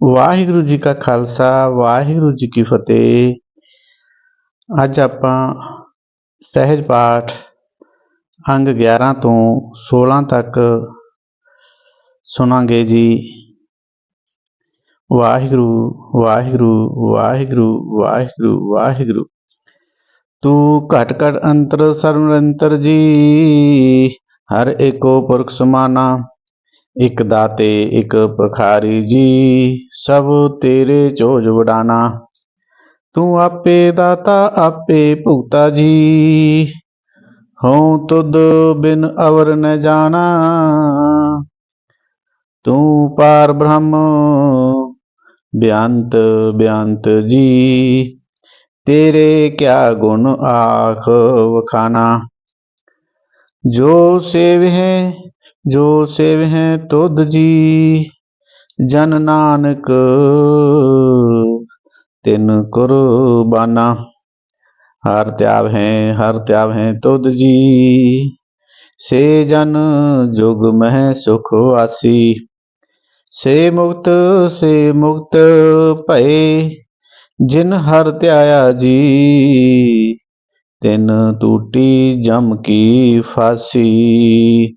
ਵਾਹਿਗੁਰੂ ਜੀ ਕਾ ਖਾਲਸਾ, ਵਾਹਿਗੁਰੂ ਜੀ ਕੀ ਫਤਿਹ। ਅੱਜ ਆਪਾਂ ਸਹਿਜ ਪਾਠ ਅੰਗ 11 ਤੋਂ 16 ਤੱਕ ਸੁਣਾਂਗੇ ਜੀ। ਵਾਹਿਗੁਰੂ ਵਾਹਿਗੁਰੂ ਵਾਹਿਗੁਰੂ ਵਾਹਿਗੁਰੂ ਵਾਹਿਗੁਰੂ। ਤੂੰ ਘਟ ਘਟ ਅੰਤਰ ਸਰਵ ਨਿਰੰਤਰ ਜੀ, ਹਰ ਏਕੋ ਪੁਰਖ ਸਮਾਨਾ। ਇਕ ਦਾਤੇ, ਇਕ ਭਖਾਰੀ ਜੀ, ਸਭ ਤੇਰੇ ਚੋਜ ਵਡਾਨਾ। ਤੂੰ ਆਪੇ ਦਾਤਾ, ਆਪੇ ਭੁਗਤਾ ਜੀ। ਹਉ ਤੁਧ ਬਿਨ ਅਵਰ ਨ ਜਾਣਾ। ਤੂੰ ਪਾਰ ਬ੍ਰਹਮ, ਬਿਆੰਤ ਬਿਆੰਤ ਜੀ। ਤੇਰੇ ਕਿਆ ਗੁਣ ਆਖ ਵਖਾਨਾ। ਜੋ ਸੇਵ ਹੈ ਜੋ ਸੇਵ ਹੈ ਤੁਧ ਜੀ, ਜਨ ਨਾਨਕ, ਤਿਨ ਕੁਰਬਾਨਾ। ਹਰ ਤਿਆਵ ਹੈ, ਹਰ ਤਿਆਵ ਹੈ ਤੁਧ ਜੀ, ਸੇ ਜਨ ਜੁਗ ਮਹਿ ਸੁਖ ਵਾਸੀ। ਸੇ ਮੁਕਤ ਸੇ ਮੁਕਤ ਭਏ, ਜਿਨ ਹਰ ਧਿਆਇਆ ਜੀ, ਤਿਨ ਟੂਟੀ ਜਮ ਕੀ ਫਾਸੀ।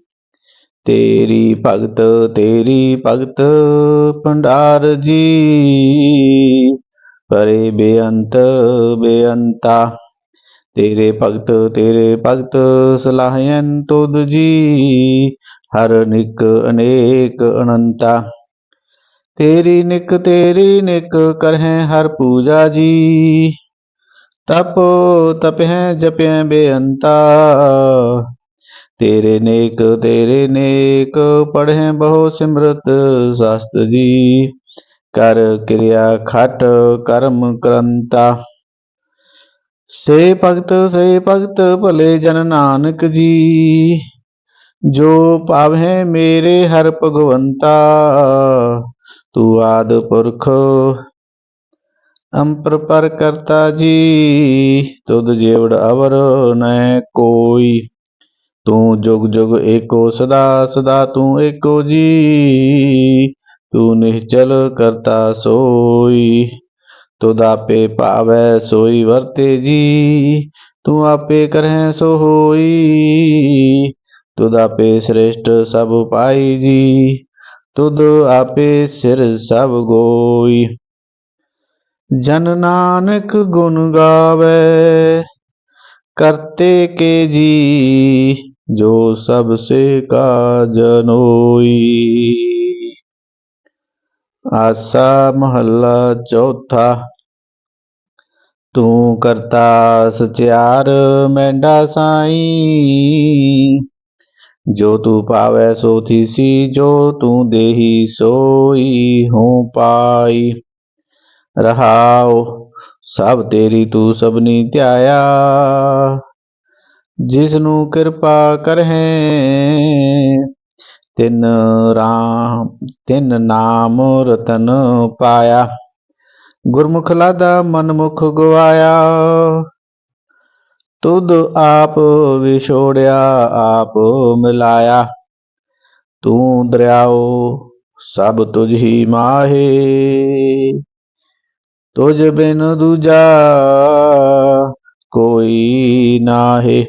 ਤੇਰੀ ਭਗਤ ਤੇਰੀ ਭਗਤ ਭੰਡਾਰ ਜੀ। ਪਰੇ ਬੇਅੰਤ, ਬੇਅੰਤਾ, ਤੇਰੇ ਭਗਤ ਤੇਰੇ ਭਗਤ ਸਲਾਹਯਨ ਤੁਧ ਜੀ। ਹਰ ਨਿਕ ਅਨੇਕ ਅਨੰਤਾ, ਤੇਰੀ ਨਿਕ ਤੇਰੀ ਨਿਕ ਕਰਹਿ ਹਰ ਪੂਜਾ ਜੀ। ਤਪ, ਤਪਹਿ ਜਪੈ ਬੇਅੰਤਾ ਤੇਰੇ ਨੇਕ ਤੇਰੇ ਨੇਕ ਪੜ੍ਹੇ ਬਹੁ ਸਿਮਰਤ ਸਸਤ ਜੀ। ਕਰ ਕਿਰਿਆ ਖਟ ਕਰਮ ਕਰੰਤਾ। ਸੇ ਭਗਤ ਸੇ ਭਗਤ ਭਲੇ ਜਨ ਨਾਨਕ ਜੀ। ਜੋ ਪਾਵਹਿ ਮੇਰੇ ਹਰ ਭਗਵੰਤਾ। ਤੂੰ ਆਦ ਪੁਰਖ ਅੰਪਰ ਪਰ ਕਰਤਾ ਜੀ। ਤੁਧ ਜੇਵੜ ਅਵਰ ਨੈ ਕੋਈ। ਤੂੰ ਜੁਗ ਜੁਗ ਏਕੋ ਸਦਾ ਸਦਾ ਤੂੰ ਏਕੋ ਜੀ। ਤੂੰ ਨਿਹਚਲ ਕਰਤਾ ਸੋਈ। ਤੁਧ ਆਪੇ ਭਾਵੈ ਸੋਈ ਵਰਤੇ ਜੀ। ਤੂੰ ਆਪੇ ਕਰਹਿ ਸੋ ਹੋਈ। ਤੁਧ ਆਪੇ ਸ੍ਰੇਸ਼ਟ ਸਭ ਪਾਈ ਜੀ। ਤੁਧ ਆਪੇ ਸਿਰ ਸਭ ਗੋਈ। ਜਨ ਨਾਨਕ ਗੁਣ ਗਾਵੇ। ਕਰਤੇ ਕੇ ਜੀ। ਜੋ ਸਭ ਸੇ ਕਾ ਜਨੋਈ ਆਸਾ ਮਹੱਲਾ ਚੌਥਾ, ਤੂੰ ਕਰਤਾ ਸਚਿਆਰ ਮੈਂਡਾ ਸਾਈ। ਜੋ ਤੂੰ ਪਾਵੈ ਸੋ ਥੀਸੀ, ਜੋ ਤੂੰ ਦੇਹੀ ਸੋਈ ਹੂੰ ਪਾਈ। ਰਹਾਉ ਸਭ ਤੇਰੀ ਤੂੰ ਸਭਨੀ ਧਿਆਇਆ। ਜਿਸ ਨੂੰ ਕਿਰਪਾ ਕਰਹਿ। ਤਿਨ ਰਾਮ, ਤਿਨ ਨਾਮ ਰਤਨ ਪਾਇਆ। ਗੁਰਮੁਖ ਲਾਦਾ ਮਨਮੁਖ ਗਵਾਇਆ। ਤੁਧ ਆਪ ਵਿਛੋੜਿਆ, ਆਪ ਮਿਲਾਇਆ। ਤੂੰ ਦਰਿਆਓ, ਸਭ ਤੁਝ ਹੀ ਮਾਹੇ। ਤੁਝ ਬਿਨ ਦੂਜਾ ਕੋਈ ਨਾਹੇ।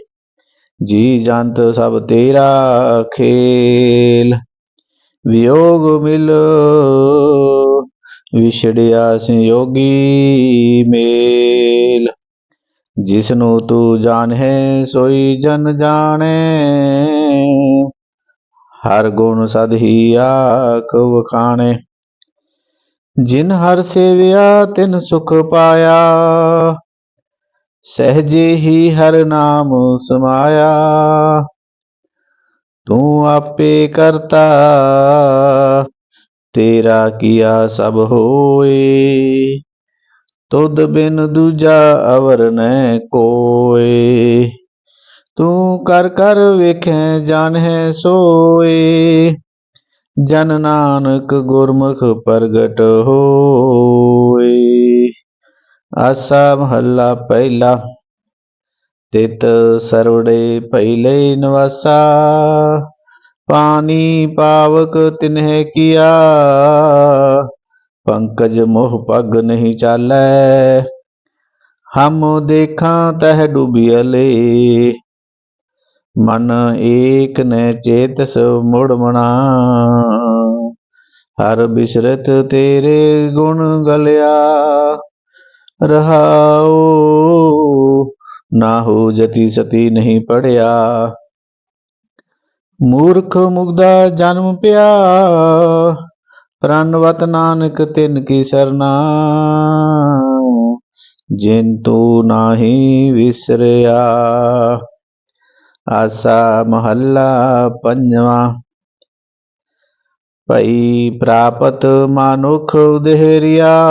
ਜੀ ਜੰਤ ਸਭ ਤੇਰਾ ਖੇਲ, ਵਿਯੋਗ ਮਿਲ। ਵਿਛੜਿਆ ਸੰਯੋਗੀ ਮੇਲ। ਜਿਸਨੂੰ ਤੂੰ ਜਾਣੈ, ਸੋਈ ਜਨ ਜਾਣੈ। ਹਰ ਗੁਣ ਸਦ ਹੀ ਆਖ ਵਖਾਣੇ। ਜਿਨ ਹਰ ਸੇਵਿਆ, ਤਿਨ ਸੁਖ ਪਾਇਆ। ਸਹਜੇ ਹੀ ਹਰ ਨਾਮ ਸਮਾਇਆ। ਤੂੰ ਆਪੇ ਕਰਤਾ, ਤੇਰਾ ਕੀਆ ਸਭ ਹੋਏ। ਤੁਧ ਬਿਨ ਦੂਜਾ ਅਵਰ ਨੈ ਕੋਏ। ਤੂੰ ਕਰ ਕਰ ਵੇਖੈ, ਜਾਣੈ ਸੋਏ। ਜਨ ਨਾਨਕ ਗੁਰਮੁਖ ਪ੍ਰਗਟ ਹੋਏ। ਆਸਾ ਮਹੱਲਾ ਪਹਿਲਾ, ਤਿਤ ਸਰਵੜੇ ਪਹਿਲੇ ਨਿਵਾਸਾ, ਪਾਣੀ ਪਾਵਕ ਤਿਨਹਿ ਕੀਆ, ਪੰਕਜ ਮੋਹ ਪਗ ਨਹੀਂ ਚਾਲੈ, ਹਮ ਦੇਖਾਂ ਤਹ ਡੁਬਿਅਲੇ ਮਨ ਏਕ ਨੈ ਚੇਤਸ ਮੁੜ ਮਣਾ ਹਰ ਬਿਸਰਤ ਤੇਰੇ ਗੁਣ ਗਲਿਆ। ਰਹਾਉ ਨਾ ਜਤੀ ਸਤੀ ਨਹੀਂ ਪੜਿਆ। ਮੂਰਖ ਮੁਗਦਾ ਜਨਮ ਪਿਆ। ਪ੍ਰਣਵਤ ਨਾਨਕ ਤਿਨ ਕੀ ਸਰਨਾ। ਜਿਨ ਤੂ ਨਾਹੀ ਵਿਸਰਿਆ। ਆਸਾ ਮਹੱਲਾ ਪੰਜਵਾਂ। ਭਈ ਪ੍ਰਾਪਤ ਮਾਨੁਖ ਉਦਹੇਰਿਆ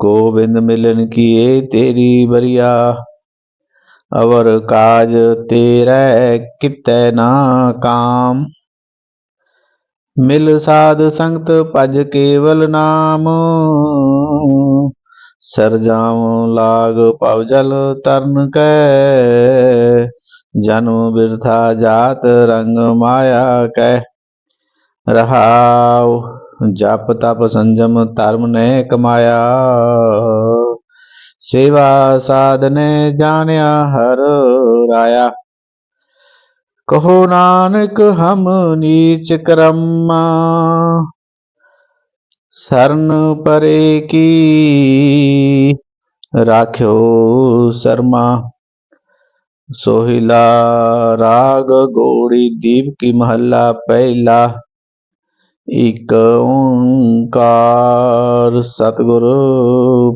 ਗੋਬਿੰਦ ਮਿਲਨ ਕੀਏ ਤੇਰੀ ਬਰੀਆ ਅਵਰ ਕਾਜ ਤੇਰੇ ਕਿਤੈ ਨਾ ਕਾਮ ਮਿਲ ਸਾਧ ਸੰਗਤ ਭਜ ਕੇਵਲ ਨਾਮ ਸਰਜਾਉ ਲਾਗ ਭਵ ਜਲ ਤਰਨ ਕੈ ਜਨਮ ਬਿਰਥਾ ਜਾਤ ਰੰਗ ਮਾਇਆ ਕੈ ਰਹਾਉ ਜਪ ਤਪ ਸੰਜਮ ਧਰਮ ਨੇ ਕਮਾਇਆ ਸੇਵਾ ਸਾਧਨੇ ਜਾਣਿਆ ਹਰ ਰਾਇਆ ਕਹੋ ਨਾਨਕ ਹਮ ਨੀਚ ਕਰਮਾ ਸਰਨ ਪਰੇ ਕੀ ਰਾਖਿਓ ਸਰਮਾ ਸੋਹਿਲਾ ਰਾਗ ਗੋੜੀ ਦੀਪ ਕੀ ਮਹੱਲਾ ਪਹਿਲਾ ਇਕ ਓੰਕਾਰ ਸਤਿਗੁਰ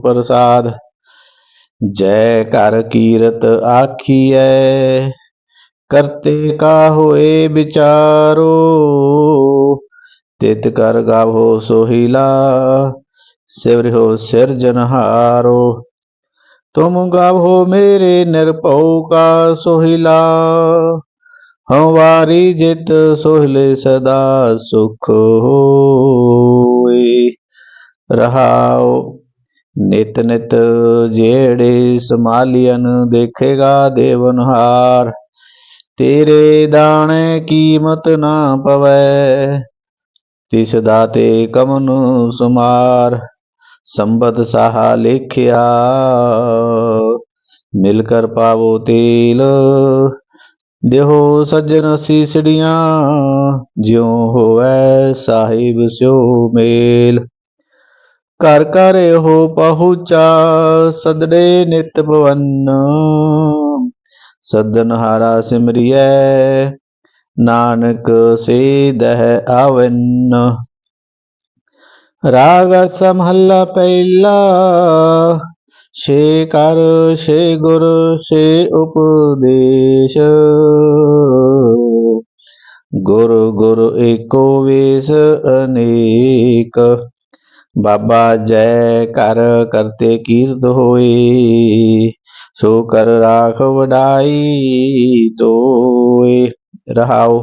ਪ੍ਰਸਾਦ, ਜੈ ਕਰ ਕੀਰਤ ਆਖੀਐ, ਕਰਤੇ ਕਾ ਹੋਏ ਵਿਚਾਰੋ, ਤਿਤ ਕਰ ਗਾਵੋ ਸੋਹੀਲਾ ਸਿਵਰਿਓ ਸਿਰਜਨਹਾਰੋ ਤੁਮ ਗਾਵੋ ਮੇਰੇ ਨਿਰਭਉ ਕਾ ਸੋਹਿਲਾ ਹਵਾਰੀ ਜਿਤ ਸੋਹਲੇ ਸਦਾ ਸੁਖ ਹੋਏ। ਰਹਾਉ ਨਿਤ ਨਿਤ ਜਿਹੜੇ ਸਮਾਲੀਅਨ ਦੇਖੇਗਾ ਦੇਵਨਹਾਰ ਤੇਰੇ ਦਾਣੇ ਕੀਮਤ ਨਾ ਪਵੈ, ਤਿਸ ਦਾਤੇ ਕਮਨ ਸੁਮਾਰ। ਸੰਬਤ ਸਾਹਾ ਲੇਖਿਆ ਮਿਲ ਕਰ ਪਾਵੋ ਤੇਲ ਦੇਹੋ ਸੱਜਣ ਸੀਸੜੀਆਂ ਜਿਉ ਹੋਵੈ ਸਾਹਿਬ ਸਿਓ ਮੇਲ। ਘਰ ਘਰ ਹੋ ਪਹੁੰਚਾ ਸਦੜੇ ਨਿਤ ਭਵਨ। ਸਦਨ ਹਾਰਾ ਸਿਮਰਿਐ, ਨਾਨਕ ਸੇ ਦਹਿ ਆਵਨ। ਰਾਗ ਸਮਹੱਲਾ ਪਹਿਲਾ ਛੇ ਕਰ, ਛੇ ਗੁਰ, ਛੇ ਉਪਦੇਸ਼। ਗੁਰ ਗੁਰ ਏਕੋ ਵੇਸ ਅਨੇਕ। ਬਾਬਾ ਜੈ ਕਰ, ਕਰਤੇ ਕੀਰਤ ਹੋਏ। ਸੋ ਕਰ ਰਾਖ ਵਡਾਈ ਤੋਏ। ਰਹਾਉ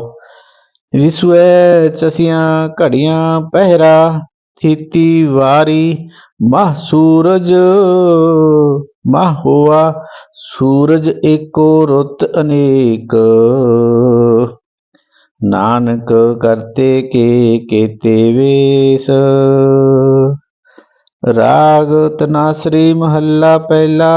ਵਿਸੁਐ ਚਸੀਆਂ ਘੜੀਆਂ ਪਹਿਰਾ। स्थिति वारी, मह सूरज। माह हुआ, सूरज एको रुत अनेक। नानक करते के केते वेस राग तनाश्री महल्ला पहला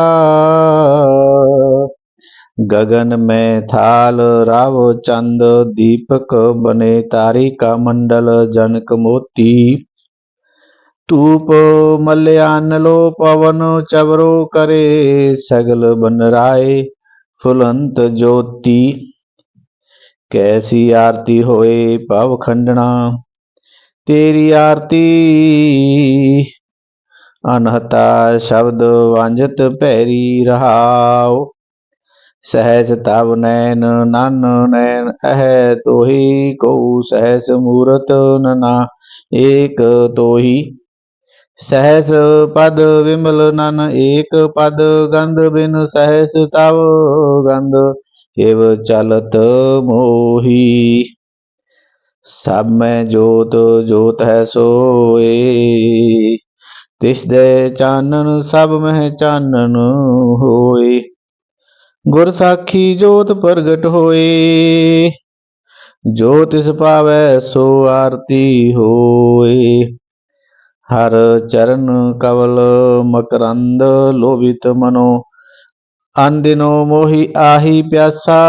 गगन में थाल राव चंद, दीपक बने तारी का मंडल, जनक मोती। ਤੂਪ ਮਲਿਆਨ ਲੋ ਪਵਨ ਚਵਰੋ ਕਰੇ ਸਗਲ ਬਨ ਰਾਏ ਫੁਲੰਤ ਜੋਤੀ। ਕੈਸੀ ਆਰਤੀ ਹੋਏ ਭਵ ਖੰਡਣਾ, ਤੇਰੀ ਆਰਤੀ। ਅਨਹਤਾ ਸ਼ਬਦ ਵਾਂਝਤ ਭੈਰੀ ਰਹਾਉ, ਸਹਿਜ ਤਵ ਨੈਨ ਨਨ ਨੈਨ ਅਹੈ ਤੋਹੀ ਕੋ ਸਹਿਸ ਮੂਰਤ ਨਨਾ, ਏਕ ਤੋਹੀ। ਸਹਿਸ ਪਦ ਵਿਮਲ ਨਨ ਏਕ ਪਦ ਗੰਧ ਬਿਨ ਸਹਿਸ ਤਵ ਗੰਧ ਏਵ ਚਲਤ ਮੋਹੀ। ਸਭ ਮੈਂ ਜੋਤ ਜੋਤ ਹੈ ਸੋਏ। ਤਿਸ ਦੇ ਚਾਨਣ, ਸਭ ਮਹਿ ਚਾਨਣ ਹੋਏ। ਗੁਰ ਸਾਖੀ ਜੋਤ ਪ੍ਰਗਟ ਹੋਏ। ਜੋ ਤਿਸ ਪਾਵੈ ਸੋ ਆਰਤੀ ਹੋਏ। ਹਰ ਚਰਨ ਕਵਲ ਮਕਰੰਦ ਲੋਭਿਤ ਮਨੋ ਅੰਦਿਨੋ ਮੋਹੀ ਆਹੀ ਪਿਆਸਾ।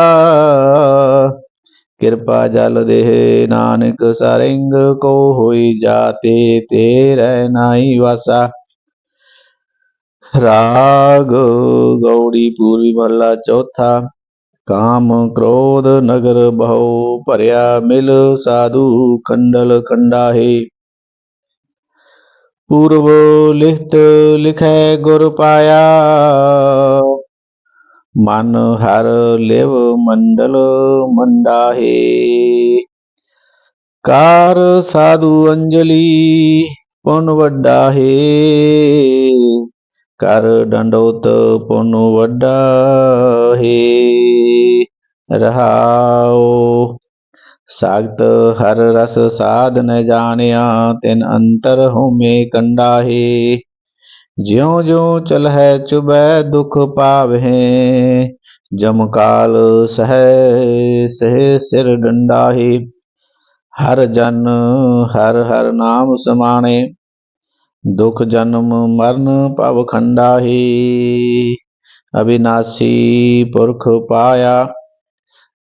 ਕਿਰਪਾ ਜਲ ਦੇਹ ਨਾਨਕ ਸਰੰਗ ਕੋ ਹੋਈ ਜਾਤੇ ਰਹਿ ਨਾਈ ਵਾਸਾ। ਰਾਗ ਗੌੜੀ ਪੂਰਬੀ ਮਹਲਾ ਚੌਥਾ। ਕਾਮ ਕ੍ਰੋਧ ਨਗਰ ਬਹੁ ਭਰਿਆ, ਮਿਲ ਸਾਧੂ ਕੰਡਲ ਕੰਡਾਹੇ ਪੂਰਬ ਲਿਖਤ ਲਿਖੈ ਗੁਰ ਪਾਇਆ। ਮਨ ਹਰ ਲਿਵ ਮੰਡਲ ਮੰਡਾਹੇ। ਕਾਰ ਸਾਧੂ ਅੰਜਲੀ ਪੁਨ ਵੱਡਾ ਹੈ ਕਰ ਡੰਡੋਤ ਪੁਨ ਵੱਡਾ ਹੈ ਰਹਾਉ ਸਾਗਤ ਹਰ ਰਸ ਸਾਧ ਨ ਜਾਣਿਆ, ਤਿਨ ਅੰਤਰ ਹਉਮੈ ਕੰਡਾਹੇ। ਜਿਉ ਜਿਉ ਚਲਹਿ ਚੁਬੈ ਦੁਖ ਪਾਵਹਿ, ਜਮ ਕਾਲ ਸਹਿ ਸਹਿ ਸਿਰ ਡੰਡਾਹੇ। ਹਰ ਜਨ ਹਰ ਹਰ ਨਾਮ ਸਮਾਣੇ, ਦੁਖ ਜਨਮ ਮਰਨ ਭਵ ਖੰਡਾਹੀ। ਅਬਿਨਾਸੀ ਪੁਰਖ ਪਾਇਆ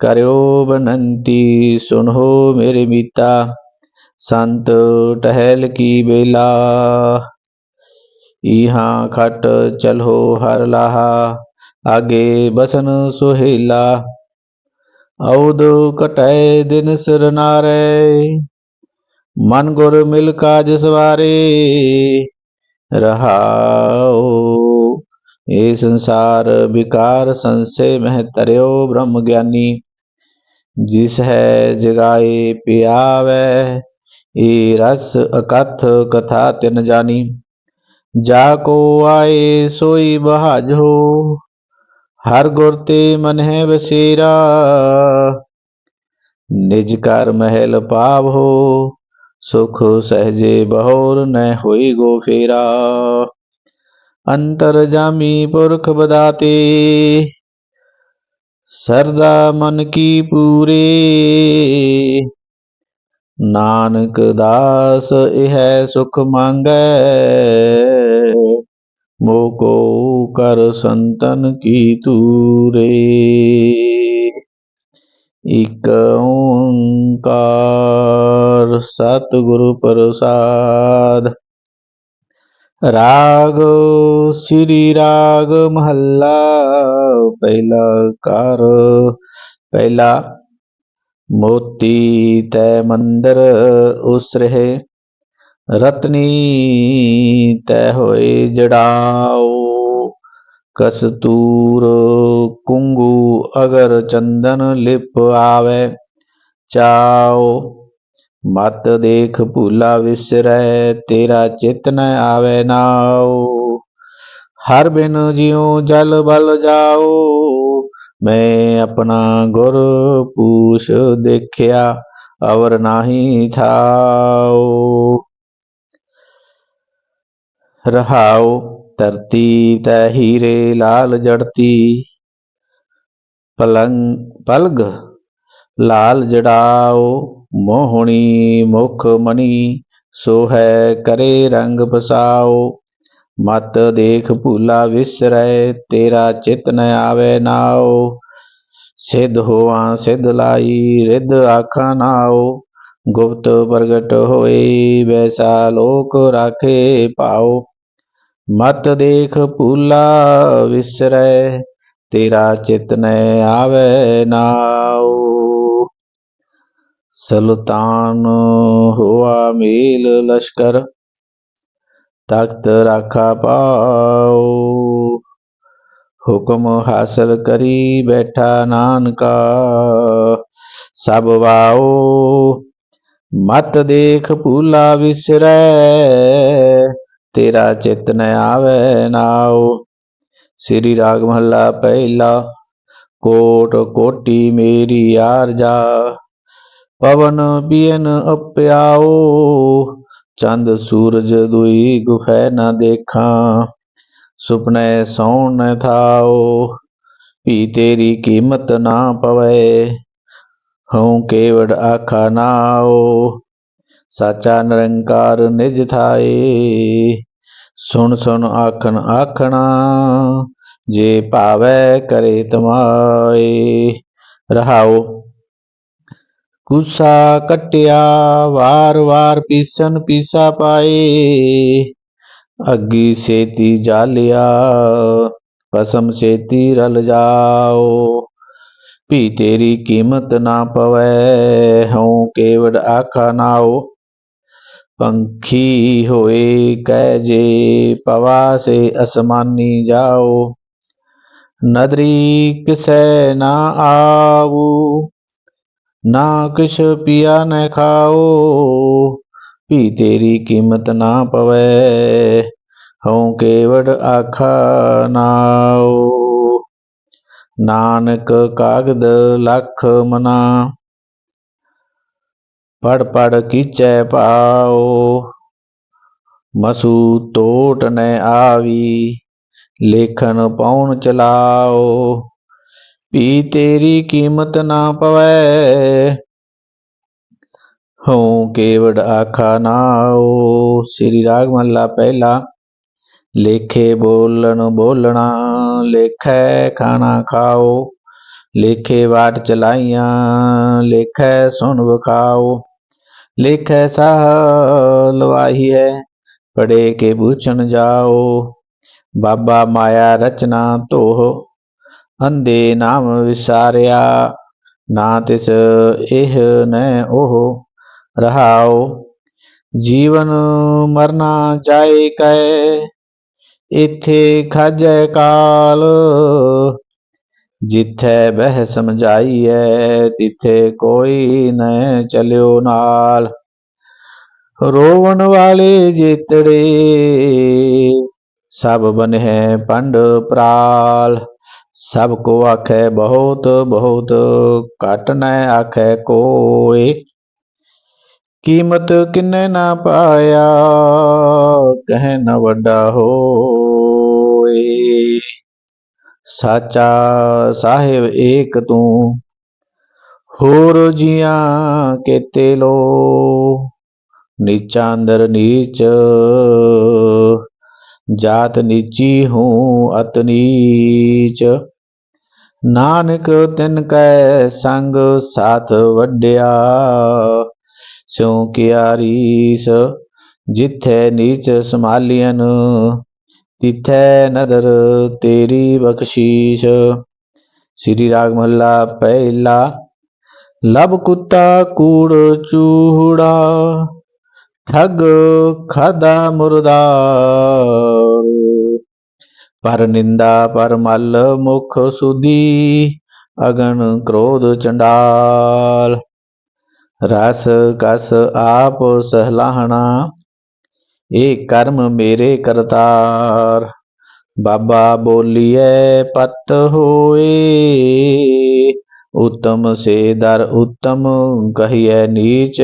ਕਰਿਓ ਬਨੰਤੀ, ਸੁਨੋ ਮੇਰੇ ਮੀਤਾ। ਸੰਤ ਟਹਿਲ ਕੀ ਬੇਲਾ ਇਹਾਂ ਖਟ ਚਲੋ ਹਰ ਲਾਹਾ, ਆਗੇ ਬਸਨ ਸੁਹੇਲਾ। ਔਦ ਕਟੈ ਦਿਨ ਸਿਰ ਨਾਰੇ, ਮਨ ਗੁਰ ਮਿਲ ਕਾਜ ਸਵਾਰੇ। ਰਹਾਉ ਇਹ ਸੰਸਾਰ ਵਿਕਾਰ ਸੰਸੇ ਮਹਿ ਤਰਿਓ ਬ੍ਰਹਮ ਗਿਆਨੀ। ਜਿਸ ਹੈ ਜਗਾਏ ਪਿਆਵੈ, ਏ ਰਸ ਅਕਥ ਕਥਾ ਤਿਨ ਜਾਨੀ। ਜਾ ਕੋ ਆਏ ਸੋਈ ਬਹਾਜੋ, ਹਰ ਗੁਰ ਤੇ ਮਨ ਹੈ ਵਸੇਰਾ। ਨਿਜ ਕਰ ਮਹਿਲ ਪਾਵੋ, ਸੁਖ ਸਹਜੇ ਬਹੋਰ ਨ ਹੋਈ ਗੋ ਫੇਰਾ। ਅੰਤਰ ਜਾਮੀ ਪੁਰਖ ਬਦਾਤੇ ਸਰਦਾ ਮਨ ਕੀ ਪੂਰੇ? ਨਾਨਕ ਦਾਸ, ਇਹ ਸੁਖ ਮੰਗੈ? ਮੋਕੋ ਕਰ ਸੰਤਨ ਕੀ ਤੂਰੇ? ਇਕ ਓੰਕਾਰ ਸਤਿਗੁਰ ਪ੍ਰਸਾਦ ਰਾਗ, ਸ੍ਰੀ ਰਾਗ ਮਹੱਲਾ, ਪਹਿਲਾ ਕਰ ਪਹਿਲਾ ਮੋਤੀ ਤੈ ਮੰਦਰ ਉਸ ਰਹੇ ਰਤਨੀ ਤੈ ਹੋਏ ਜੜਾਓ ਕਸਤੂਰ ਕੁੰਗੂ ਅਗਰ ਚੰਦਨ ਲਿਪ ਆਵੇ, ਚਾਓ ਮਤ ਦੇਖ ਭੂਲਾ ਵਿਸਰੈ ਤੇਰਾ ਚਿਤ ਨ ਆਵੇ ਨਾਉ ਹਰ ਬਿਨ ਜਿਉ ਜਲ ਬਲ ਜਾਓ ਮੈਂ ਆਪਣਾ ਗੁਰ ਪੂਛ ਦੇਖਿਆ ਅਵਰ ਨਾਹੀ ਥਾਉ ਰਹਾਉ ਧਰਤੀ ਤੈ ਹੀਰੇ ਲਾਲ ਜੜਤੀ ਪਲੰਗ ਪਲਗ ਲਾਲ ਜੜਾਓ ਮੋਹਣੀ ਮੁਖ ਮਣੀ ਸੋ ਹੈ ਕਰੇ ਰੰਗ ਪਸਾਓ ਮਤ ਦੇਖ ਭੂਲਾ ਵਿਸਰੈ, ਤੇਰਾ ਚਿਤ ਨ ਆਵੇ ਨਾਉ ਸਿਧ ਹੋਵਾਂ, ਸਿਧ ਲਾਈ, ਰਿੱਧ ਆਖਾਂ ਨਾਉ ਗੁਪਤ ਪ੍ਰਗਟ ਹੋਏ, ਵੈਸਾ ਲੋਕ ਰਾਖੇ ਪਾਓ। ਮਤ ਦੇਖ ਭੂਲਾ ਵਿਸਰੈ, ਤੇਰਾ ਚਿਤ ਨ ਆਵੇ ਨਾਉ ਸੁਲਤਾਨ ਹੋਆ ਮੇਲ ਲਸ਼ਕਰ, ਤਖਤ ਰਾਖਾ ਪਾਓ। ਹੁਕਮ ਹਾਸਲ ਕਰੀ ਬੈਠਾ ਨਾਨਕਾ, ਸਭ ਵਾਓ। ਮਤ ਦੇਖ ਭੂਲਾ ਵਿਸਰੈ, ਤੇਰਾ ਚਿਤ ਨ ਆਵੇ ਨਾਓ ਸ੍ਰੀ ਰਾਗ ਮਹੱਲਾ ਪਹਿਲਾ, ਕੋਟ ਕੋਟੀ ਮੇਰੀ ਆਰਜਾ। ਪਵਨ ਬੀਨ ਅਪਿਆਓ, ਚੰਦ ਸੂਰਜ ਦੁਈ ਗੁਫੈ ਨਾ ਦੇਖਾਂ, ਸੁਪਨੇ ਸੌਣ ਨ ਥਾਓ, ਵੀ ਤੇਰੀ ਕੀਮਤ ਨਾ ਪਵੇ, ਹਉ ਕੇਵੜ ਆਖਾ ਨਾਉ ਸਾਚਾ ਨਿਰੰਕਾਰ ਨਿਜ ਥਾਏ, ਸੁਣ ਸੁਣ ਆਖਣ ਆਖਣਾ, ਜੇ ਭਾਵੇ ਕਰੇ ਤਮਾਏ, ਰਹਾਓ ਕੁਸਾ ਕਟਿਆ ਵਾਰ ਵਾਰ ਪੀਸਨ ਪੀਸਾ ਪਾਏ ਅੱਗੀ ਸੇਤੀ ਜਾਲਿਆ ਪਸਮ ਸੇਤੀ ਰਲ ਜਾਓ ਵੀ ਤੇਰੀ ਕੀਮਤ ਨਾ ਪਵੈ ਹਉ ਕੇਵੜ ਆਖਾ ਨਾਉ ਪੰਖੀ ਹੋਏ ਕਹਿ ਜੇ ਪਵਾ ਸੇ ਅਸਮਾਨੀ ਜਾਓ ਨਦਰੀ ਕਿਸੈ ਨਾ ਆਵੂ ਨਾ ਕਿਛ ਪਿਆ ਨ ਖਾਓ, ਵੀ ਤੇਰੀ ਕੀਮਤ ਨਾ ਪਵੈ। ਹਉ ਕੇਵੜ ਆਖਾ ਨਾਓ, ਨਾਨਕ ਕਾਗਦ ਲਖ ਮਨਾ। ਪੜ ਪੜ ਕੀਚੈ ਪਾਓ ਮਸੂ ਤੋਟ ਨ ਆਵੀ, ਲੇਖਨ ਪਾਉਣ ਚਲਾਓ। ਵੀ ਤੇਰੀ ਕੀਮਤ ਨਾ ਪਵੈ। ਹਉ ਕੇਵੜ ਆਖਾ ਨਾਉ ਸ੍ਰੀ ਰਾਗ ਮਹੱਲਾ ਪਹਿਲਾ। ਲੇਖੇ ਬੋਲਣ ਬੋਲਣਾ, ਲੇਖੈ ਖਾਣਾ ਖਾਓ। ਲੇਖੇ ਵਾਟ ਚਲਾਈਆਂ, ਲੇਖੈ ਸੁਣ ਵਿਖਾਓ। ਲੇਖੈ ਸਾਹ ਲਵਾਹੀ ਹੈ ਪੜੇ ਕੇ ਪੁੱਛਣ ਜਾਓ। ਬਾਬਾ ਮਾਇਆ ਰਚਨਾ ਧੋਹ ਅੰਦੇ ਨਾਮ ਵਿਸਾਰਿਆ, ਨਾ ਤਿਸ ਇਹ ਨ ਉਹ ਰਹਾਉ। ਜੀਵਨ ਮਰਨਾ ਜਾਏ ਕੈ ਇਥੇ ਖਾਜੈ ਕਾਲ। ਜਿੱਥੈ ਬਹਿ ਸਮਝਾਈਐ, ਤਿੱਥੇ ਕੋਈ ਨੈ ਚਲਿਓ ਨਾਲ। ਰੋਵਣ ਵਾਲੇ ਜੇਤੜੇ, ਸਭ ਬਨਹਿ ਪੰਡ ਪ੍ਰਾਲ। ਸਭ ਕੋ ਆਖੈ ਬਹੁਤ ਬਹੁਤ ਘਟ ਨ ਆਖੈ ਕੋਏ ਕੀਮਤ ਕਿੰਨੇ ਨਾ ਪਾਇਆ, ਕਹਿ ਨ ਵੱਡਾ ਹੋਏ ਸਾਚਾ ਸਾਹਿਬ ਏਕ ਤੂੰ, ਹੋਰ ਜੀਆਂ ਕੇਤੇ ਲੋ। ਨੀਚਾ ਅੰਦਰ ਨੀਚ, ਜਾਤ ਨੀਚੀ ਹੂੰ ਅਤ ਨੀਚ। ਨਾਨਕ ਤਿਨ ਕੈ ਸੰਗ ਸਾਥ ਵੱਡਿਆ, ਸਿਉ ਕਿਆਰੀਸ ਜਿੱਥੈ ਨੀਚ ਸਮਾਲੀਅਨ ਤਿਥੈ ਨਦਰ ਤੇਰੀ ਬਖਸ਼ੀਸ਼। ਸ੍ਰੀ ਰਾਗ ਮਹੱਲਾ ਪਹਿਲਾ, ਲਬ ਕੁੱਤਾ ਕੂੜ ਚੂੜਾ ਠੱਗ ਖਾਦਾ ਮੁਰਦਾ। ਪਰ ਨਿੰਦਾ ਪਰ ਮਲ ਮੁਖ ਸੁਦੀ ਅਗਨ ਕ੍ਰੋਧ ਚੰਡਾਲ। ਰਸ ਕਸ ਆਪ ਸਹਲਾਹਣਾ, ਇਹ ਕਰਮ ਮੇਰੇ ਕਰਤਾਰ। ਬਾਬਾ ਬੋਲੀਐ, ਪਤ ਹੋਏ, ਉਤਮ ਸੇ ਦਰ ਉਤਮ, ਕਹੀਐ ਨੀਚ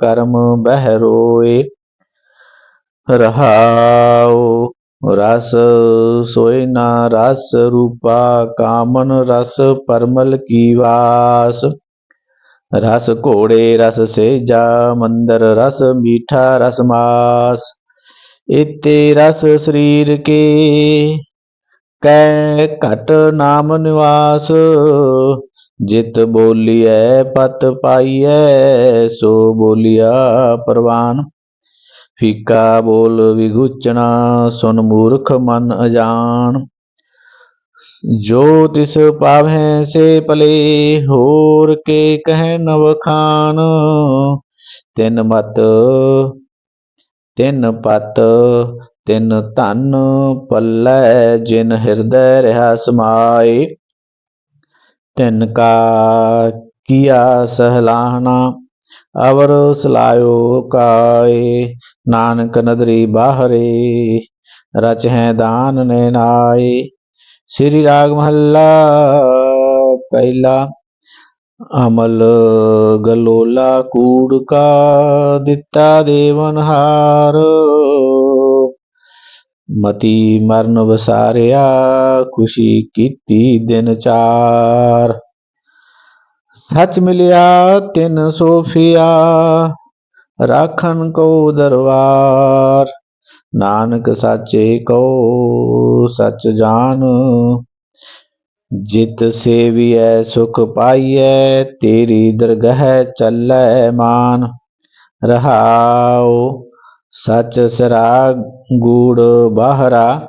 ਕਰਮ ਬਹਿ ਰੋਏ। ਰਹਾਉ ਰਸ ਸੋਇ ਨਾ ਰਸ ਰੂਪਾ ਕਾਮਨ ਰਸ ਪਰਮਲ ਕੀ ਵਾਸ। ਰਸ ਘੋੜੇ ਰਸ ਸੇਜਾ ਮੰਦਰ ਰਸ ਮੀਠਾ ਰਸ ਮਾਸ। ਇਤੇ ਰਸ ਸਰੀਰ ਕੇ ਕੈ ਘਟ ਨਾਮ ਨਿਵਾਸ। ਜਿਤ ਬੋਲੀਐ ਪਤ ਪਾਈਐ ਸੋ ਬੋਲਿਆ ਪ੍ਰਵਾਨ। ਫੀਕਾ ਬੋਲ ਵਿਗੁਚਣਾ, ਸੁਨ ਮੂਰਖ ਮਨ ਅਜਾਨ ਜੋ ਤਿਸ ਪਾਵਹਿ ਸੇ ਪਲੇ ਹੋਰ ਕੇ ਕਹਿ ਨਵ ਖਾਨ ਤਿਨ ਮਤ, ਤਿਨ ਪਤ, ਤਿਨ ਧਨ ਪੱਲੇ ਜਿਨ ਹਿਰਦੈ ਰਹਾ ਸਮਾਏ। ਤਿਨ ਕਾ ਕੀਆ ਸਹਲਾਹਨਾ ਅਵਰ ਸਲਾਇਓ ਕਾਏ। ਨਾਨਕ ਨਦਰੀ ਬਾਹਰੇ, ਰਚ ਹੈ ਦਾਨ ਨੈਨਾਏ ਸ੍ਰੀ ਰਾਗ ਮਹੱਲਾ, ਪਹਿਲਾ ਅਮਲ ਗਲੋਲਾ ਕੂੜ ਕਾ ਦਿੱਤਾ ਦੇਵਨ ਹਾਰ। ਮਤੀ ਮਰਨ ਵਸਾਰਿਆ, ਖੁਸ਼ੀ ਕੀਤੀ ਦਿਨ ਚਾਰ। ਸੱਚ ਮਿਲਿਆ ਤਿੰਨ ਸੋਫੀਆ ਰਾਖਨ ਕੋ ਦਰਬਾਰ। ਨਾਨਕ ਸਾਚੇ ਕੋ ਸਚ ਜਾਨ। ਜਿਤ ਸੇਵੀਐ, ਸੁਖ ਪਾਈਐ, ਤੇਰੀ ਦਰਗਹ ਚੱਲੈ ਮਾਨ। ਰਹਾਉ, ਸਚ ਸਰਾ ਗੂੜ ਬਾਹਰਾ।